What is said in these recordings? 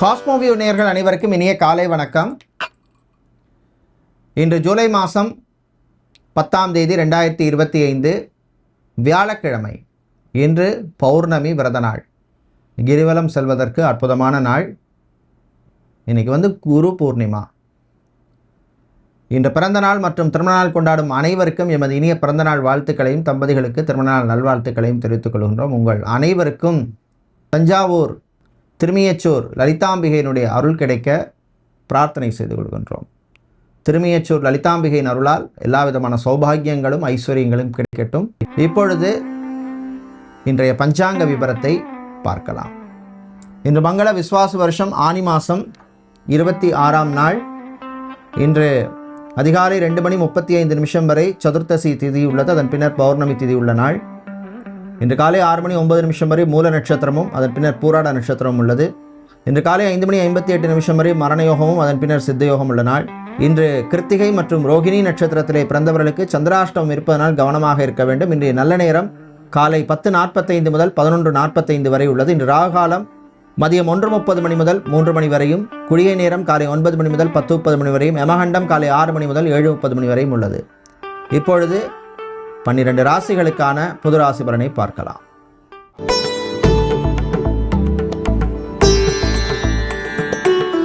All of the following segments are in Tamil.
காஸ்மோவியூ நேயர்கள் அனைவருக்கும் இனிய காலை வணக்கம். இன்று ஜூலை மாதம் பத்தாம் தேதி ரெண்டாயிரத்தி இருபத்தி ஐந்து வியாழக்கிழமை இன்று பௌர்ணமி விரத நாள் கிரிவலம் செல்வதற்கு அற்புதமான நாள். இன்றைக்கி வந்து குரு பூர்ணிமா. இன்று பிறந்தநாள் மற்றும் திருமணநாள் கொண்டாடும் அனைவருக்கும் எமது இனிய பிறந்த நாள் வாழ்த்துக்களையும் தம்பதிகளுக்கு திருமண நாள் நல்வாழ்த்துக்களையும் தெரிவித்துக் கொள்கின்றோம். உங்கள் அனைவருக்கும் தஞ்சாவூர் திருமியச்சூர் லலிதாம்பிகையினுடைய அருள் கிடைக்க பிரார்த்தனை செய்து கொள்கின்றோம். திருமியச்சூர் லலிதாம்பிகையின் அருளால் எல்லா விதமான சௌபாகியங்களும் ஐஸ்வர்யங்களும் கிடைக்கட்டும். இப்பொழுது இன்றைய பஞ்சாங்க விபரத்தை பார்க்கலாம். இன்று மங்கள விஸ்வாச வருஷம் ஆனி மாதம் இருபத்தி ஆறாம் நாள். இன்று அதிகாலை ரெண்டு மணி முப்பத்தி ஐந்து நிமிஷம் வரை சதுர்த்தசி திதி உள்ளது. அதன் பின்னர் பௌர்ணமி திதி உள்ள நாள். இன்று காலை ஆறு மணி ஒன்பது நிமிஷம் வரை மூல நட்சத்திரமும் அதன் பின்னர் பூராட நட்சத்திரமும் உள்ளது. இன்று காலை ஐந்து மணி ஐம்பத்தி எட்டு நிமிஷம் வரை மரண யோகமும் அதன் பின்னர் சித்தயோகம் உள்ள நாள். இன்று கிருத்திகை மற்றும் ரோகிணி நட்சத்திரத்திலே பிறந்தவர்களுக்கு சந்திராஷ்டமம் இருப்பதனால் கவனமாக இருக்க வேண்டும். இன்றைய நல்ல நேரம் காலை பத்து நாற்பத்தைந்து முதல் பதினொன்று நாற்பத்தைந்து வரை உள்ளது. இன்று ராகாலம் மதியம் ஒன்று முப்பது மணி முதல் மூன்று மணி வரையும் குளிகை நேரம் காலை ஒன்பது மணி முதல் பத்து முப்பது மணி வரையும் எமகண்டம் காலை ஆறு மணி முதல் ஏழு முப்பது மணி வரையும் உள்ளது. இப்பொழுது பன்னிரண்டு ராசிகளுக்கான புது ராசி பலனை பார்க்கலாம்.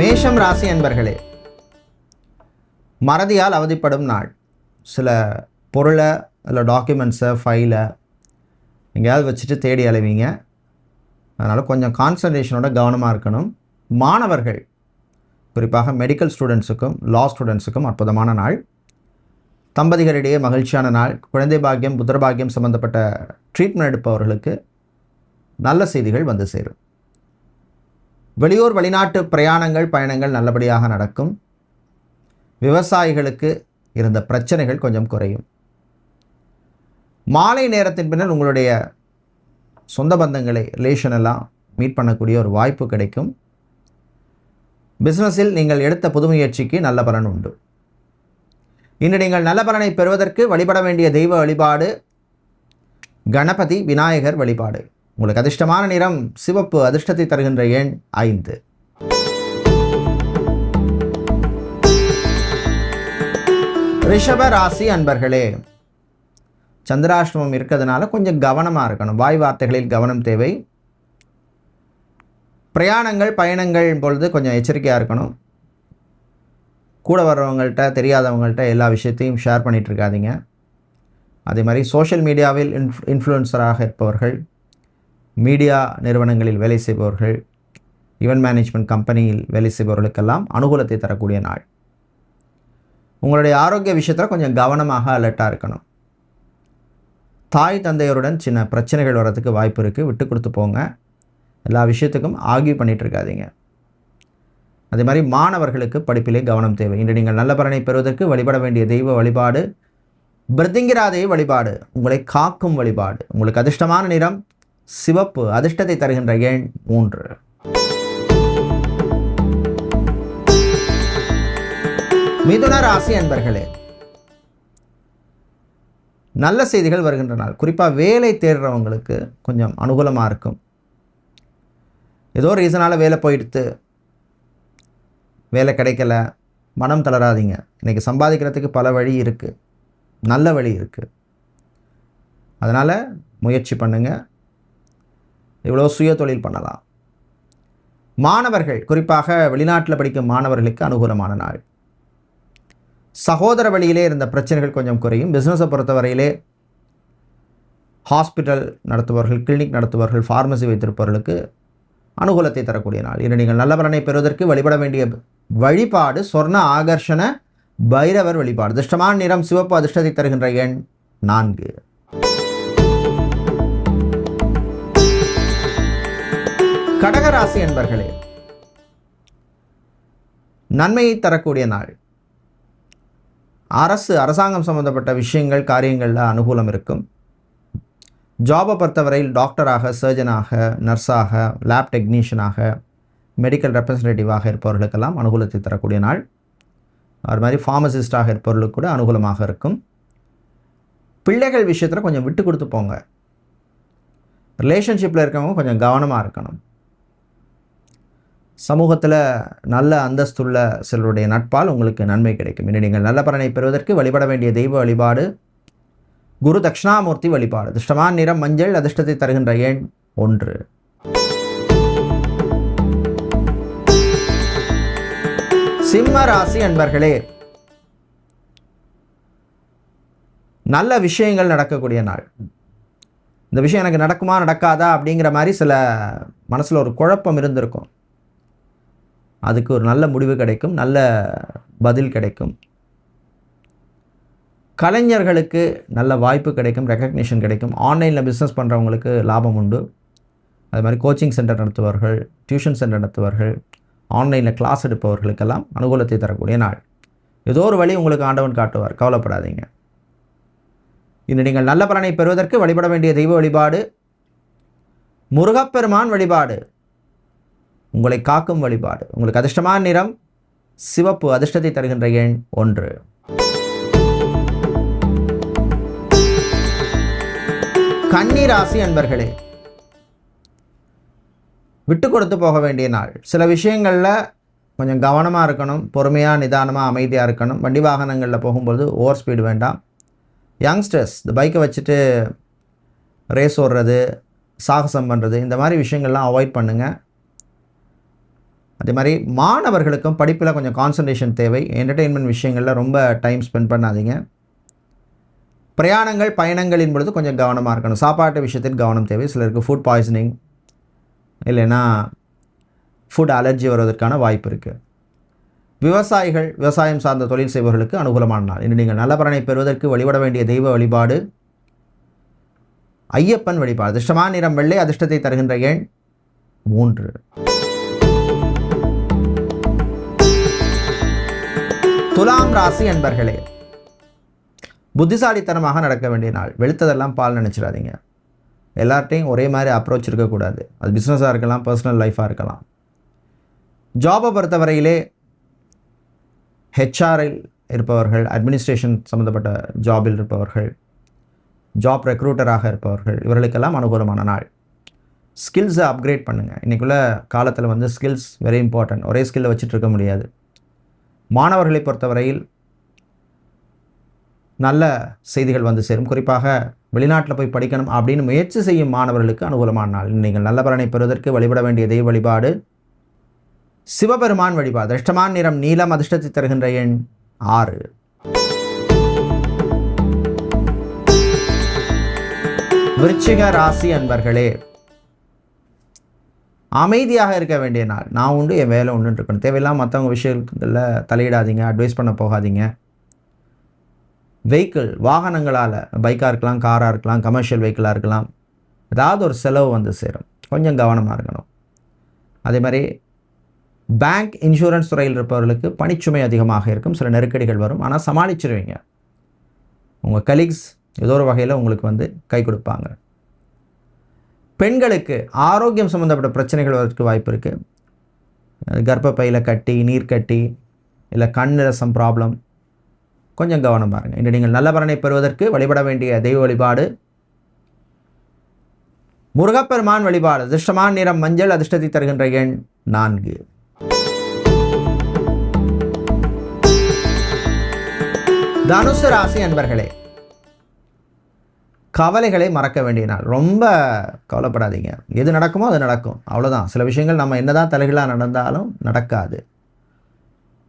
மேஷம் ராசி அன்பர்களே மறதியால் அவதிப்படும் நாள். சில பொருளை இல்லை டாக்குமெண்ட்ஸை ஃபைலை எங்கேயாவது வச்சுட்டு தேடி அலைவீங்க. அதனால் கொஞ்சம் கான்சன்ட்ரேஷனோட கவனமாக இருக்கணும். மாணவர்கள் குறிப்பாக மெடிக்கல் ஸ்டூடெண்ட்ஸுக்கும் லா ஸ்டூடெண்ட்ஸுக்கும் அற்புதமான நாள். தம்பதிகளிடையே மகிழ்ச்சியான நாள் குழந்தை பாக்கியம் புத்திர பாக்கியம் சம்பந்தப்பட்ட ட்ரீட்மெண்ட் எடுப்பவர்களுக்கு நல்ல செய்திகள் வந்து சேரும். வெளியூர் வெளிநாட்டு பிரயாணங்கள் பயணங்கள் நல்லபடியாக நடக்கும். விவசாயிகளுக்கு இருந்த பிரச்சனைகள் கொஞ்சம் குறையும். மாலை நேரத்தின் பின்னர் உங்களுடைய சொந்த பந்தங்களை ரிலேஷன் எல்லாம் மீட் பண்ணக்கூடிய ஒரு வாய்ப்பு கிடைக்கும். பிஸ்னஸில் நீங்கள் எடுத்த புது முயற்சிக்கு நல்ல பலன் உண்டு. இன்று நீங்கள் நல்ல பலனை பெறுவதற்கு வழிபட வேண்டிய தெய்வ வழிபாடு கணபதி விநாயகர் வழிபாடு. உங்களுக்கு அதிர்ஷ்டமான நிறம் சிவப்பு அதிர்ஷ்டத்தை தருகின்ற எண் ஐந்து. ரிஷப ராசி அன்பர்களே சந்திராஷ்டமம் இருக்கிறதுனால கொஞ்சம் கவனமாக இருக்கணும். வாய் வார்த்தைகளில் கவனம் தேவை. பிரயாணங்கள் பயணங்கள் பொழுது கொஞ்சம் எச்சரிக்கையாக இருக்கணும். கூட வர்றவங்கள்ட்ட தெரியாதவங்கள்ட்ட எல்லா விஷயத்தையும் ஷேர் பண்ணிகிட்டு இருக்காதீங்க அதே மாதிரி சோஷியல் மீடியாவில் இன்ஃப் இன்ஃப்ளூயன்சராக இருப்பவர்கள் மீடியா நிறுவனங்களில் வேலை செய்பவர்கள் ஈவென்ட் மேனேஜ்மெண்ட் கம்பெனியில் வேலை செய்பவர்களுக்கெல்லாம் அனுகூலத்தை தரக்கூடிய நாள். உங்களுடைய ஆரோக்கிய விஷயத்தில் கொஞ்சம் கவனமாக அலர்ட்டாக இருக்கணும். தாய் தந்தையருடன் சின்ன பிரச்சனைகள் வர்றதுக்கு வாய்ப்பு இருக்குது விட்டு கொடுத்து போங்க. எல்லா விஷயத்துக்கும் ஆகியூ பண்ணிகிட்டு இருக்காதீங்க அதே மாதிரி மாணவர்களுக்கு படிப்பிலே கவனம் தேவை. இன்று நீங்கள் நல்ல பலனை பெறுவதற்கு வழிபட வேண்டிய தெய்வ வழிபாடு பிரதிங்கிராதே வழிபாடு உங்களை காக்கும் வழிபாடு. உங்களுக்கு அதிர்ஷ்டமான நிறம் சிவப்பு அதிர்ஷ்டத்தை தருகின்ற எண் மூன்று. மிதுன ராசி அன்பர்களே நல்ல செய்திகள் வருகின்ற நாள். குறிப்பாக வேலை தேடுறவங்களுக்கு கொஞ்சம் அனுகூலமாக இருக்கும். ஏதோ ரீசனால் வேலை போயிடுத்து வேலை கிடைக்கல மனம் தளராதீங்க. இன்றைக்கி சம்பாதிக்கிறதுக்கு பல வழி இருக்குது நல்ல வழி இருக்குது அதனால் முயற்சி பண்ணுங்கள் இவ்வளோ சுய தொழில் பண்ணலாம். மாணவர்கள் குறிப்பாக வெளிநாட்டில் படிக்கும் மாணவர்களுக்கு அனுகூலமான நாள். சகோதர வழியிலே இருந்த பிரச்சனைகள் கொஞ்சம் குறையும். பிஸ்னஸை பொறுத்தவரையிலே ஹாஸ்பிட்டல் நடத்துபவர்கள் கிளினிக் நடத்துபவர்கள் ஃபார்மசி வைத்திருப்பவர்களுக்கு அனுகூலத்தை தரக்கூடிய நாள். இன்று நீங்கள் நல்ல பலனை பெறுவதற்கு வழிபட வேண்டிய வழிபாடு சொர்ண ஆகர்ஷண பைரவர் வழிபாடு. அதிர்ஷ்டமான நிறம் சிவப்பு அதிர்ஷ்டத்தை தருகின்ற எண் நான்கு. கடகராசி என்பர்களே நன்மையை தரக்கூடிய நாள். அரசு அரசாங்கம் சம்மந்தப்பட்ட விஷயங்கள் காரியங்களில் அனுகூலம் இருக்கும். ஜாபை பொறுத்தவரையில் டாக்டராக சர்ஜனாக நர்ஸாக லேப் டெக்னீஷியனாக மெடிக்கல் ரெப்ரசன்டேட்டிவாக இருப்பவர்களுக்கெல்லாம் அனுகூலத்தை தரக்கூடிய நாள். அது மாதிரி ஃபார்மசிஸ்டாக இருப்பவர்களுக்கு கூட அனுகூலமாக இருக்கும். பிள்ளைகள் விஷயத்தில் கொஞ்சம் விட்டு கொடுத்து போங்க. ரிலேஷன்ஷிப்பில் இருக்கவங்க கொஞ்சம் கவனமாக இருக்கணும். சமூகத்தில் நல்ல அந்தஸ்துள்ள சிலருடைய நட்பால் உங்களுக்கு நன்மை கிடைக்கும். இனி நீங்கள் நல்ல பலனை பெறுவதற்கு வழிபட வேண்டிய தெய்வ வழிபாடு குரு தட்சிணாமூர்த்தி வழிபாடு. அதிர்ஷ்டமான நிறம் மஞ்சள் அதிர்ஷ்டத்தை தருகின்ற எண் ஒன்று. சிம்ம ராசி அன்பர்களே நல்ல விஷயங்கள் நடக்கக்கூடிய நாள். இந்த விஷயம் எனக்கு நடக்குமா நடக்காதா அப்படிங்கிற மாதிரி சில மனசில் ஒரு குழப்பம் இருந்திருக்கும். அதுக்கு ஒரு நல்ல முடிவு கிடைக்கும் நல்ல பதில் கிடைக்கும். கலைஞர்களுக்கு நல்ல வாய்ப்பு கிடைக்கும் ரெக்கக்னிஷன் கிடைக்கும். ஆன்லைனில் பிஸ்னஸ் பண்ணுறவங்களுக்கு லாபம் உண்டு. அது மாதிரி கோச்சிங் சென்டர் நடத்துவார்கள் டியூஷன் சென்டர் நடத்துவார்கள் ஆன்லைனில் கிளாஸ் எடுப்பவர்களுக்கெல்லாம் அனுகூலத்தை தரக்கூடிய நாள். ஏதோ ஒரு வழி உங்களுக்கு ஆண்டவன் காட்டுவார். கவலைப்படாதீங்க. இன்று நீங்கள் நல்ல பலனை பெறுவதற்கு வழிபட வேண்டிய தெய்வ வழிபாடு முருகப்பெருமான் வழிபாடு உங்களை காக்கும் வழிபாடு. உங்களுக்கு அதிர்ஷ்டமான நிறம் சிவப்பு அதிர்ஷ்டத்தை தருகின்ற எண் ஒன்று. கன்னி ராசி அன்பர்களே விட்டு கொடுத்து போக வேண்டிய நாள். சில விஷயங்களில் கொஞ்சம் கவனமாக இருக்கணும் பொறுமையாக நிதானமாக அமைதியாக இருக்கணும். வண்டி வாகனங்களில் போகும்போது ஓவர் ஸ்பீடு வேண்டாம். யங்ஸ்டர்ஸ் இந்த பைக்கை வச்சுட்டு ரேஸ் ஓடுறது சாகசம் பண்ணுறது இந்த மாதிரி விஷயங்கள்லாம் அவாய்ட் பண்ணுங்கள் அதே மாதிரி மாணவர்களுக்கும் படிப்பில் கொஞ்சம் கான்சன்ட்ரேஷன் தேவை. என்டர்டெயின்மெண்ட் விஷயங்களில் ரொம்ப டைம் ஸ்பெண்ட் பண்ணாதீங்க. பிரயாணங்கள் பயணங்களின் பொழுது கொஞ்சம் கவனமாக இருக்கணும். சாப்பாட்டு விஷயத்தில் கவனம் தேவை. சிலருக்கு ஃபுட் பாய்சனிங் இல்லைன்னா ஃபுட் அலர்ஜி வருவதற்கான வாய்ப்பு இருக்குது விவசாயிகள் விவசாயம் சார்ந்த தொழில் செய்பவர்களுக்கு அனுகூலமான நாள். இன்று நீங்கள் நல்ல பலனை பெறுவதற்கு வழிபட வேண்டிய தெய்வ வழிபாடு ஐயப்பன் வழிபாடு. அதிர்ஷ்டமான நிறம் வெள்ளை அதிர்ஷ்டத்தை தருகின்ற எண் மூன்று. துலாம் ராசி அன்பர்களே புத்திசாலித்தனமாக நடக்க வேண்டிய நாள். வெளுத்ததெல்லாம் பால் நினச்சிடாதீங்க. எல்லார்ட்டையும் ஒரே மாதிரி அப்ரோச் இருக்கக்கூடாது. அது பிஸ்னஸாக இருக்கலாம் பர்சனல் லைஃபாக இருக்கலாம். ஜாபை பொறுத்தவரையிலே ஹெச்ஆரில் இருப்பவர்கள் அட்மினிஸ்ட்ரேஷன் சம்மந்தப்பட்ட ஜாபில் இருப்பவர்கள் ஜாப் ரெக்ரூட்டராக இருப்பவர்கள் இவர்களுக்கெல்லாம் அனுகூலமான நாள். ஸ்கில்ஸை அப்கிரேட் பண்ணுங்கள் இன்றைக்குள்ள காலத்தில் வந்து ஸ்கில்ஸ் வெரி இம்பார்ட்டன்ட் ஒரே ஸ்கில்லை வச்சுட்டு இருக்க முடியாது. மாணவர்களை பொறுத்தவரையில் நல்ல செய்திகள் வந்து சேரும். குறிப்பாக வெளிநாட்டில் போய் படிக்கணும் அப்படின்னு முயற்சி செய்யும் மாணவர்களுக்கு அனுகூலமான நாள். நீங்கள் நல்ல பலனை பெறுவதற்கு வழிபட வேண்டிய தெய்வ வழிபாடு. சிவபெருமான் வழிபாடு. அதிர்ஷ்டமான நிறம் நீலம் அதிர்ஷ்டத்தை தருகின்ற எண் ஆறு. விருச்சிக ராசி அன்பர்களே அமைதியாக இருக்க வேண்டிய நாள். நான் உண்டு என் வேலை உண்டுன்னு இருக்கணும். தேவையில்லாம மற்றவங்க விஷயங்களில் தலையிடாதீங்க அட்வைஸ் பண்ண போகாதீங்க. வெஹிக்கிள் வாகனங்களால் பைக்காக இருக்கலாம் காராக இருக்கலாம் கமர்ஷியல் வெஹிக்கிளாக இருக்கலாம் ஏதாவது ஒரு செலவு வந்து சேரும். கொஞ்சம் கவனமாக இருக்கணும். அதே மாதிரி பேங்க் இன்சூரன்ஸ் துறையில் இருப்பவர்களுக்கு பணிச்சுமை அதிகமாக இருக்கும் சில நெருக்கடிகள் வரும். ஆனால் சமாளிச்சிருவீங்க. உங்கள் கலீக்ஸ் ஏதோ ஒரு வகையில் உங்களுக்கு வந்து கை கொடுப்பாங்க. பெண்களுக்கு ஆரோக்கியம் சம்மந்தப்பட்ட பிரச்சனைகள் வரதுக்கு வாய்ப்பு இருக்குது கர்ப்பப்பையில் கட்டி நீர் கட்டி இல்லை கண் ரசம் ப்ராப்ளம் கொஞ்சம் கவனம் பாருங்கள் இன்று நீங்கள் நல்ல பலனை பெறுவதற்கு வழிபட வேண்டிய தெய்வ வழிபாடு. முருகப்பெருமான் வழிபாடு. அதிர்ஷ்டமான நிறம் மஞ்சள் அதிர்ஷ்டத்தை தருகின்ற எண் நான்கு. தனுசு ராசி அன்பர்களே கவலைகளை மறக்க வேண்டிய நாள். ரொம்ப கவலைப்படாதீங்க. எது நடக்குமோ அது நடக்கும். அவ்வளோதான் சில விஷயங்கள் நம்ம என்னதான் தலைகளாக நடந்தாலும் நடக்காது.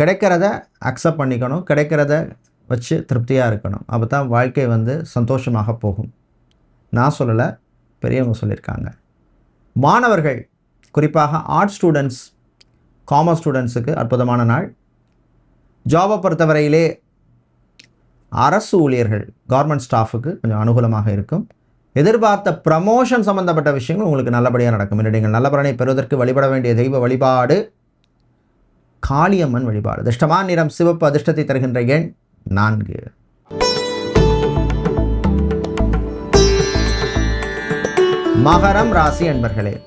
கிடைக்கிறத அக்செப்ட் பண்ணிக்கணும். கிடைக்கிறத வச்சு திருப்தியாக இருக்கணும். அப்போ தான் வாழ்க்கை வந்து சந்தோஷமாக போகும். நான் சொல்லலை பெரியவங்க சொல்லியிருக்காங்க. மாணவர்கள் குறிப்பாக ஆர்ட் ஸ்டூடெண்ட்ஸ் காமர்ஸ் ஸ்டூடெண்ட்ஸுக்கு அற்புதமான நாள். ஜாபை பொறுத்தவரையிலே அரசு ஊழியர்கள் கவர்மெண்ட் ஸ்டாஃபுக்கு கொஞ்சம் அனுகூலமாக இருக்கும். எதிர்பார்த்த ப்ரமோஷன் சம்மந்தப்பட்ட விஷயங்கள் உங்களுக்கு நல்லபடியாக நடக்கும். இன்று நீங்கள் நல்ல பலனை பெறுவதற்கு வழிபட வேண்டிய தெய்வ வழிபாடு காளியம்மன் வழிபாடு. அதிர்ஷ்டமான நிறம் சிவப்பு அதிர்ஷ்டத்தை தருகின்ற எண் நான்கு. மகரம் ராசி அன்பர்களே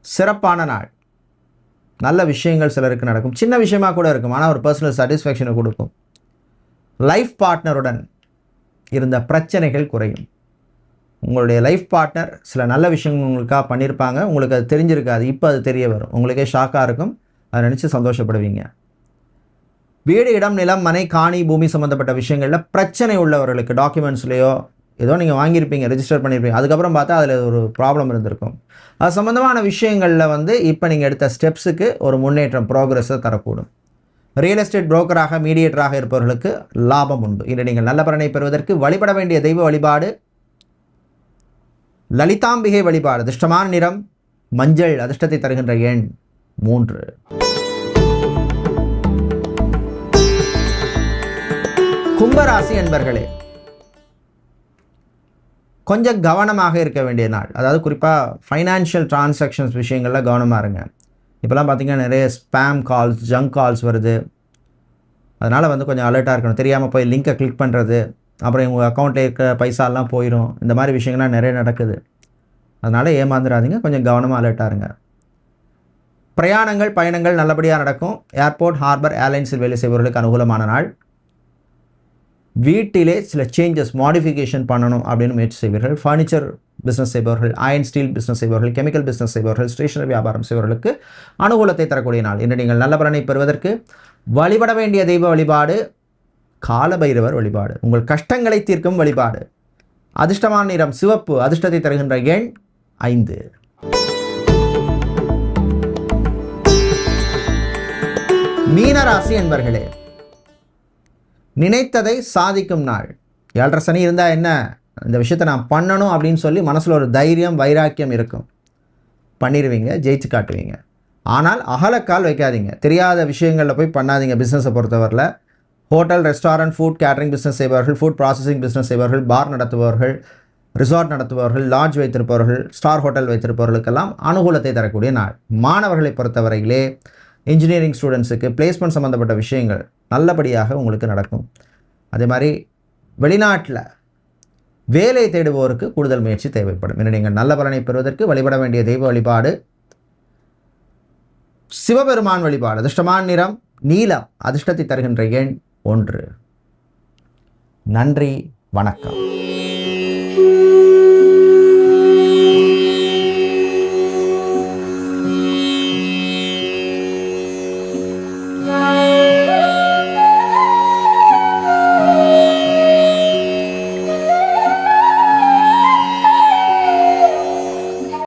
சிறப்பான நாள். நல்ல விஷயங்கள் சிலருக்கு நடக்கும். சின்ன விஷயமாக கூட இருக்கும் ஆனால் ஒரு பர்சனல் சாட்டிஸ்ஃபேக்ஷனை கொடுக்கும். லைஃப் பார்ட்னருடன் இருந்த பிரச்சனைகள் குறையும். உங்களுடைய லைஃப் பார்ட்னர் சில நல்ல விஷயங்கள் உங்களுக்காக பண்ணியிருப்பாங்க உங்களுக்கு அது தெரிஞ்சிருக்காது. இப்போ அது தெரிய வரும். உங்களுக்கே ஷாக்காக இருக்கும். அதை நினச்சி சந்தோஷப்படுவீங்க. வீடு இடம் நிலம் மனை காணி பூமி சம்மந்தப்பட்ட விஷயங்களில் பிரச்சனை உள்ளவர்களுக்கு டாக்குமெண்ட்ஸ்லேயோ ஏதோ நீங்கள் வாங்கியிருப்பீங்க ரெஜிஸ்டர் பண்ணியிருப்பீங்க. அதுக்கப்புறம் பார்த்தா அதில் ஒரு ப்ராப்ளம் இருந்திருக்கும். அது சம்மந்தமான விஷயங்களில் வந்து இப்போ நீங்கள் எடுத்த ஸ்டெப்ஸுக்கு ஒரு முன்னேற்றம் ப்ரோக்ரஸை தரக்கூடும். ரியல் எஸ்டேட் புரோக்கராக மீடியேட்டராக இருப்பவர்களுக்கு லாபம் உண்டு. இன்று நீங்கள் நல்ல பலனை பெறுவதற்கு வழிபட வேண்டிய தெய்வ வழிபாடு லலிதாம்பிகை வழிபாடு அதிர்ஷ்டமான நிறம் மஞ்சள் அதிர்ஷ்டத்தை தருகின்ற எண் மூன்று. கும்பராசி என்பர்களே கொஞ்சம் கவனமாக இருக்க வேண்டிய நாள். அதாவது குறிப்பாக ஃபைனான்ஷியல் டிரான்சாக்ஷன்ஸ் விஷயங்களில் கவனமாக இருங்க. இப்போலாம் பார்த்திங்கன்னா நிறைய ஸ்பேம் கால்ஸ் ஜங்க் கால்ஸ் வருது. அதனால் வந்து கொஞ்சம் அலர்ட்டாக இருக்கணும். தெரியாமல் போய் லிங்கை கிளிக் பண்ணுறது அப்புறம் உங்கள் அக்கௌண்ட்டில் இருக்க பைசாலாம் போயிடும் இந்த மாதிரி விஷயங்கள்லாம் நிறைய நடக்குது. அதனால் ஏமாந்துடாதீங்க. கொஞ்சம் கவனமாக அலர்ட்டாக இருங்க. பிரயாணங்கள் பயணங்கள் நல்லபடியாக நடக்கும். ஏர்போர்ட் ஹார்பர் ஏர்லைன்ஸில் வேலை செய்பவர்களுக்கு அனுகூலமான நாள். வீட்டிலே சில சேஞ்சஸ் மாடிஃபிகேஷன் பண்ணணும் அப்படின்னு முயற்சி செய்வீர்கள். ஃபர்னிச்சர் பிஸ்னஸ் செய்பவர்கள் அயன் ஸ்டீல் பிஸ்னஸ் செய்பவர்கள் கெமிக்கல் பிஸ்னஸ் செய்பவர்கள் ஸ்டேஷனரி வியாபாரம் செய்பவர்களுக்கு அனுகூலத்தை தரக்கூடிய நாள். இன்று நீங்கள் நல்ல பலனை பெறுவதற்கு வழிபட வேண்டிய தெய்வ வழிபாடு காலபைரவர் வழிபாடு. உங்கள் கஷ்டங்களை தீர்க்கும் வழிபாடு. அதிர்ஷ்டமான நிறம் சிவப்பு அதிர்ஷ்டத்தை தருகின்ற எண் ஐந்து. மீனராசி என்பர்களே நினைத்ததை சாதிக்கும் நாள். ஏழரை சனி இருந்தால் என்ன? இந்த விஷயத்தை நான் பண்ணணும் அப்படின்னு சொல்லி மனசில் ஒரு தைரியம் வைராக்கியம் இருக்கும். பண்ணிடுவீங்க ஜெயிச்சு காட்டுவீங்க. ஆனால் அகலக்கால் வைக்காதீங்க. தெரியாத விஷயங்களில் போய் பண்ணாதீங்க பிஸ்னஸை பொறுத்தவரையில். Hotel restaurant food catering business செய்பவர்கள் ஃபுட் ப்ராசஸிங் பிஸ்னஸ் செய்பவர்கள் பார் நடத்துபவர்கள் ரிசார்ட் நடத்துபவர்கள் லாட்ஜ் வைத்திருப்பவர்கள் ஸ்டார் ஹோட்டல் வைத்திருப்பவர்களுக்கெல்லாம் அனுகூலத்தை தரக்கூடிய நாள். மாணவர்களை பொறுத்தவரையிலே இன்ஜினியரிங் ஸ்டூடெண்ட்ஸுக்கு பிளேஸ்மெண்ட் சம்மந்தப்பட்ட விஷயங்கள் நல்லபடியாக உங்களுக்கு நடக்கும். அதே மாதிரி வெளிநாட்டில் வேலை தேடுவோருக்கு கூடுதல் முயற்சி தேவைப்படும். இன்று நீங்கள் நல்ல பலனை பெறுவதற்கு வழிபட வேண்டிய தெய்வ வழிபாடு சிவபெருமான் வழிபாடு அதிர்ஷ்டமான நிறம் நீலம் அதிர்ஷ்டத்தை தருகின்ற எண் ஒன்று. நன்றி வணக்கம்.